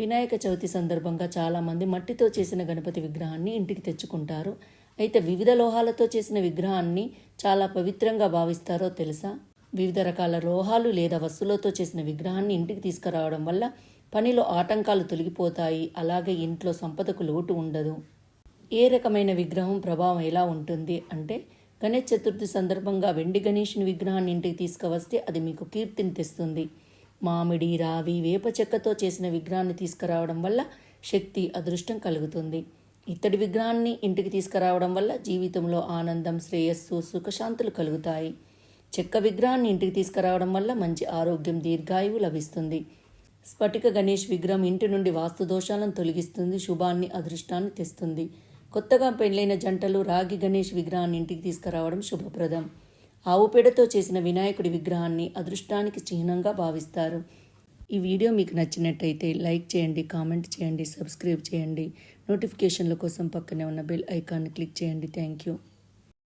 వినాయక చవితి సందర్భంగా చాలామంది మట్టితో చేసిన గణపతి విగ్రహాన్ని ఇంటికి తెచ్చుకుంటారు. అయితే వివిధ లోహాలతో చేసిన విగ్రహాన్ని చాలా పవిత్రంగా భావిస్తారో తెలుసా? వివిధ రకాల లోహాలు లేదా వస్తువులతో చేసిన విగ్రహాన్ని ఇంటికి తీసుకురావడం వల్ల పనిలో ఆటంకాలు తొలగిపోతాయి. అలాగే ఇంట్లో సంపదకు లోటు ఉండదు. ఏ రకమైన విగ్రహం ప్రభావం ఎలా ఉంటుంది అంటే గణేష్ చతుర్థి సందర్భంగా వెండి గణేషుని విగ్రహాన్ని ఇంటికి తీసుకువస్తే అది మీకు కీర్తిని తెస్తుంది. మామిడి రావి వేప చెక్కతో చేసిన విగ్రహాన్ని తీసుకురావడం వల్ల శక్తి అదృష్టం కలుగుతుంది. ఇత్తడి విగ్రహాన్ని ఇంటికి తీసుకురావడం వల్ల జీవితంలో ఆనందం శ్రేయస్సు సుఖశాంతులు కలుగుతాయి. చెక్క విగ్రహాన్ని ఇంటికి తీసుకురావడం వల్ల మంచి ఆరోగ్యం దీర్ఘాయువు లభిస్తుంది. స్ఫటిక గణేష్ విగ్రహం ఇంటి నుండి వాస్తు దోషాలను తొలగిస్తుంది శుభాన్ని అదృష్టాన్ని తెస్తుంది. కొత్తగా పెళ్ళైన జంటలు రాగి గణేష్ విగ్రహాన్ని ఇంటికి తీసుకురావడం శుభప్రదం. ఆవు పేడతో చేసిన వినాయకుడి విగ్రహాన్ని అదృష్టానికి చిహ్నంగా భావిస్తారు. ఈ వీడియో మీకు నచ్చినట్టయితే లైక్ చేయండి కామెంట్ చేయండి సబ్స్క్రైబ్ చేయండి. నోటిఫికేషన్ల కోసం పక్కనే ఉన్న బెల్ ఐకాన్ని క్లిక్ చేయండి. Thank you.